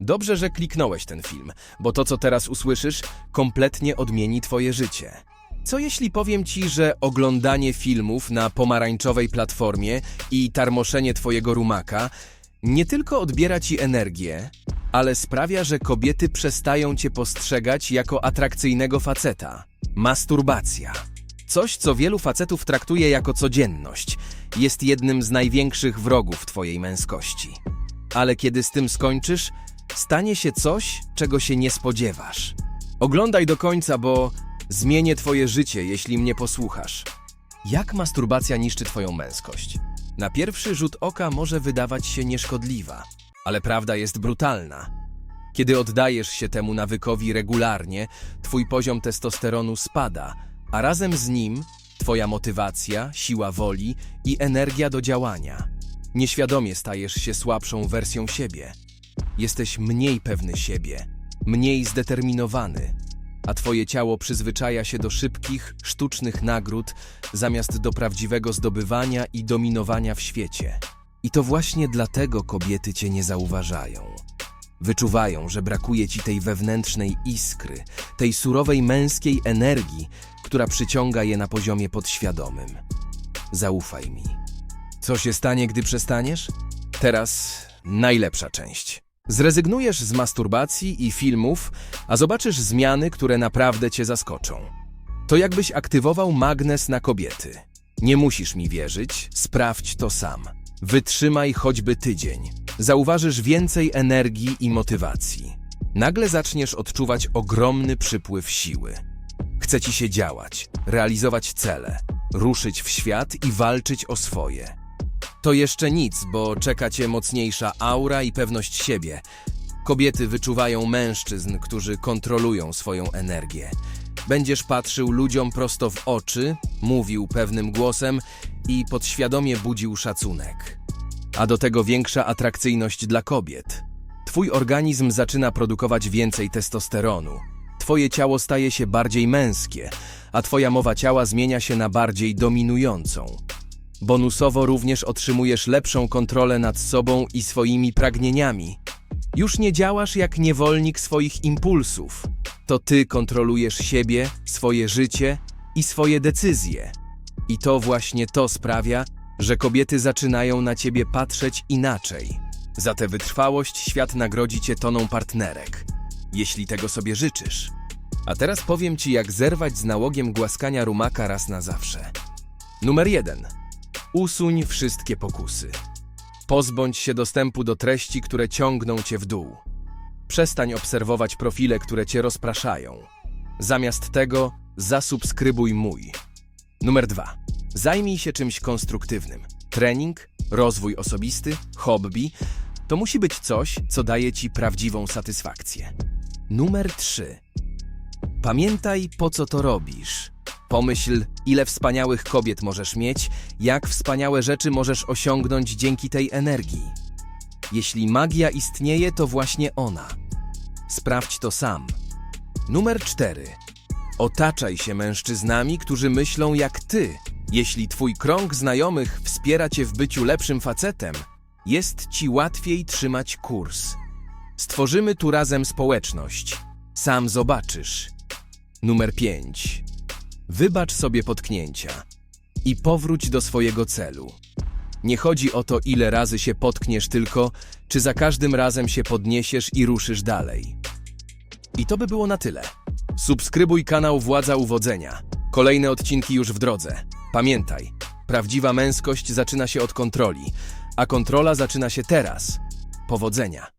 Dobrze, że kliknąłeś ten film, bo to, co teraz usłyszysz, kompletnie odmieni twoje życie. Co jeśli powiem ci, że oglądanie filmów na pomarańczowej platformie i tarmoszenie twojego rumaka nie tylko odbiera ci energię, ale sprawia, że kobiety przestają cię postrzegać jako atrakcyjnego faceta. Masturbacja. Coś, co wielu facetów traktuje jako codzienność, jest jednym z największych wrogów twojej męskości. Ale kiedy z tym skończysz, stanie się coś, czego się nie spodziewasz. Oglądaj do końca, bo zmienię twoje życie, jeśli mnie posłuchasz. Jak masturbacja niszczy twoją męskość? Na pierwszy rzut oka może wydawać się nieszkodliwa, ale prawda jest brutalna. Kiedy oddajesz się temu nawykowi regularnie, twój poziom testosteronu spada, a razem z nim twoja motywacja, siła woli i energia do działania. Nieświadomie stajesz się słabszą wersją siebie. Jesteś mniej pewny siebie, mniej zdeterminowany, a twoje ciało przyzwyczaja się do szybkich, sztucznych nagród zamiast do prawdziwego zdobywania i dominowania w świecie. I to właśnie dlatego kobiety cię nie zauważają. Wyczuwają, że brakuje ci tej wewnętrznej iskry, tej surowej męskiej energii, która przyciąga je na poziomie podświadomym. Zaufaj mi. Co się stanie, gdy przestaniesz? Teraz najlepsza część. Zrezygnujesz z masturbacji i filmów, a zobaczysz zmiany, które naprawdę cię zaskoczą. To jakbyś aktywował magnes na kobiety. Nie musisz mi wierzyć, sprawdź to sam. Wytrzymaj choćby tydzień. Zauważysz więcej energii i motywacji. Nagle zaczniesz odczuwać ogromny przypływ siły. Chce ci się działać, realizować cele, ruszyć w świat i walczyć o swoje. To jeszcze nic, bo czeka cię mocniejsza aura i pewność siebie. Kobiety wyczuwają mężczyzn, którzy kontrolują swoją energię. Będziesz patrzył ludziom prosto w oczy, mówił pewnym głosem i podświadomie budził szacunek. A do tego większa atrakcyjność dla kobiet. Twój organizm zaczyna produkować więcej testosteronu. Twoje ciało staje się bardziej męskie, a twoja mowa ciała zmienia się na bardziej dominującą. Bonusowo również otrzymujesz lepszą kontrolę nad sobą i swoimi pragnieniami. Już nie działasz jak niewolnik swoich impulsów. To ty kontrolujesz siebie, swoje życie i swoje decyzje. I to właśnie to sprawia, że kobiety zaczynają na ciebie patrzeć inaczej. Za tę wytrwałość świat nagrodzi cię toną partnerek, jeśli tego sobie życzysz. A teraz powiem ci, jak zerwać z nałogiem głaskania rumaka raz na zawsze. Numer 1. Usuń wszystkie pokusy. Pozbądź się dostępu do treści, które ciągną cię w dół. Przestań obserwować profile, które cię rozpraszają. Zamiast tego zasubskrybuj mój. Numer 2. Zajmij się czymś konstruktywnym. Trening, rozwój osobisty, hobby to musi być coś, co daje ci prawdziwą satysfakcję. Numer 3. Pamiętaj, po co to robisz. Pomyśl, ile wspaniałych kobiet możesz mieć, jak wspaniałe rzeczy możesz osiągnąć dzięki tej energii. Jeśli magia istnieje, to właśnie ona. Sprawdź to sam. Numer 4. Otaczaj się mężczyznami, którzy myślą jak ty. Jeśli twój krąg znajomych wspiera cię w byciu lepszym facetem, jest ci łatwiej trzymać kurs. Stworzymy tu razem społeczność. Sam zobaczysz. Numer 5. Wybacz sobie potknięcia i powróć do swojego celu. Nie chodzi o to, ile razy się potkniesz, tylko czy za każdym razem się podniesiesz i ruszysz dalej. I to by było na tyle. Subskrybuj kanał Władza Uwodzenia. Kolejne odcinki już w drodze. Pamiętaj, prawdziwa męskość zaczyna się od kontroli, a kontrola zaczyna się teraz. Powodzenia.